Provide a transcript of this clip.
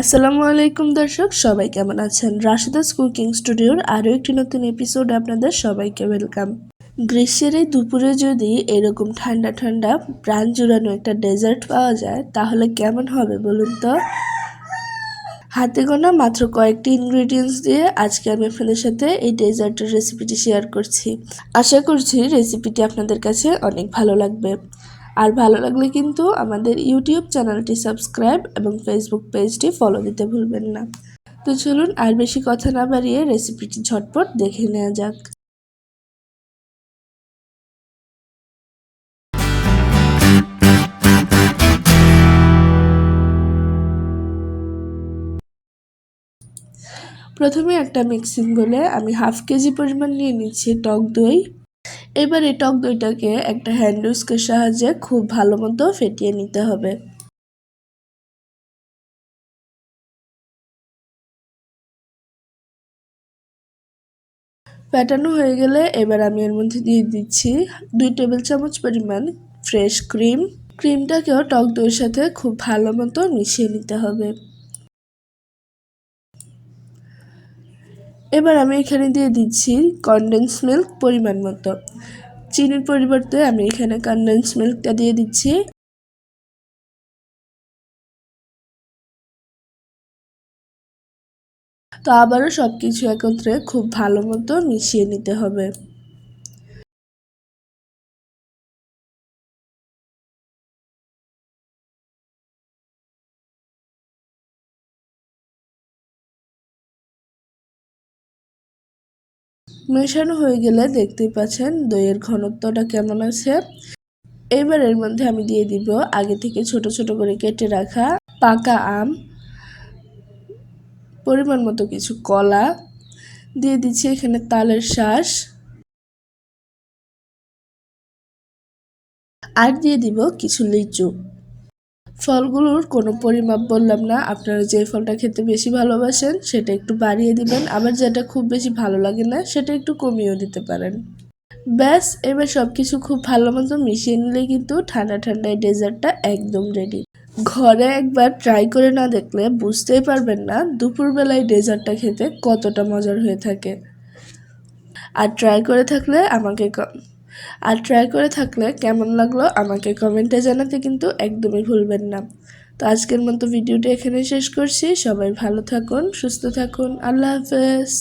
আসসালামু আলাইকুম দর্শক, সবাই কেমন আছেন? রাশিদাস কুকিং স্টুডিওর আরও একটি নতুন এপিসোড আপনাদের সবাইকে ওয়েলকাম। গ্রীষ্মের এই দুপুরে যদি এরকম ঠান্ডা ঠান্ডা প্রাণ জুড়ানো একটা ডেজার্ট পাওয়া যায়, তাহলে কেমন হবে বলুন তো? হাতে গোনা মাত্র কয়েকটি ইনগ্রেডিয়েন্টস দিয়ে আজকে আমি আপনাদের সাথে এই ডেজার্টের রেসিপিটি শেয়ার করছি। আশা করছি রেসিপিটি আপনাদের কাছে অনেক ভালো লাগবে। আর ভালো লাগলে কিন্তু আমাদের ইউটিউব চ্যানেলটি সাবস্ক্রাইব এবং ফেসবুক পেজটি ফলো দিতে ভুলবেন না। তো চলুন আর বেশি কথা না বাড়িয়ে রেসিপিটি ঝটপট দেখে নেওয়া যাক। প্রথমে একটা মিক্সিং বলে আমি হাফ কেজি পরিমাণ নিয়ে নিচ্ছি টক দই। এবার এই টক দইটাকে একটা হ্যান্ড উস্কের সাহায্যে খুব ভালো মতো ফেটিয়ে নিতে হবে। ফেটানো হয়ে গেলে এবার আমি এর মধ্যে দিয়ে দিচ্ছি দুই টেবিল চামচ পরিমাণ ফ্রেশ ক্রিম ক্রিমটাকেও টক দইয়ের সাথে খুব ভালো মতো মিশিয়ে নিতে হবে। এবার আমি এখানে দিয়ে দিচ্ছি কনডেন্স মিল্ক পরিমাণ মতো। চিনির পরিবর্তে আমি এখানে কনডেন্স মিল্কটা দিয়ে দিচ্ছি। তো আবারও সব কিছু একত্রে খুব ভালো মতো মিশিয়ে নিতে হবে। মেশানো হয়ে গেলে দেখতেই পাচ্ছেন দইয়ের ঘনত্বটা কেমন আছে। এবার এর মধ্যে আমি দিয়ে দিব আগে থেকে ছোট ছোট করে কেটে রাখা পাকা আম, পরিমাণ মতো কিছু কলা, দিয়ে দিচ্ছি এখানে তালের শ্বাস আর দিয়ে দিব কিছু লিচু। ফলগুলোর কোনো পরিমাপ বললাম না। আপনারা যে ফলটা খেতে বেশি ভালোবাসেন, সেটা একটু বাড়িয়ে দিবেন। আবার যেটা খুব বেশি ভালো লাগে না, সেটা একটু কমিয়েও দিতে পারেন। ব্যাস, এবার সব কিছু খুব ভালো মতো মিশিয়ে নিলে কিন্তু ঠান্ডা ঠান্ডা এই ডেজার্টটা একদম রেডি ঘরে একবার ট্রাই করে না দেখলে বুঝতেই পারবেন না দুপুরবেলায় ডেজার্টটা খেতে কতটা মজার হয়ে থাকে। আর ট্রাই করে থাকলে আমাকে আর ট্রাই করে থাকলে কেমন লাগল আমাকে কমেন্টে জানাতে কিন্তু একদমই ভুলবেন না। তো আজকের মতো ভিডিওটা এখানে শেষ করছি। সবাই ভালো থাকুন, সুস্থ থাকুন। আল্লাহ হাফেজ।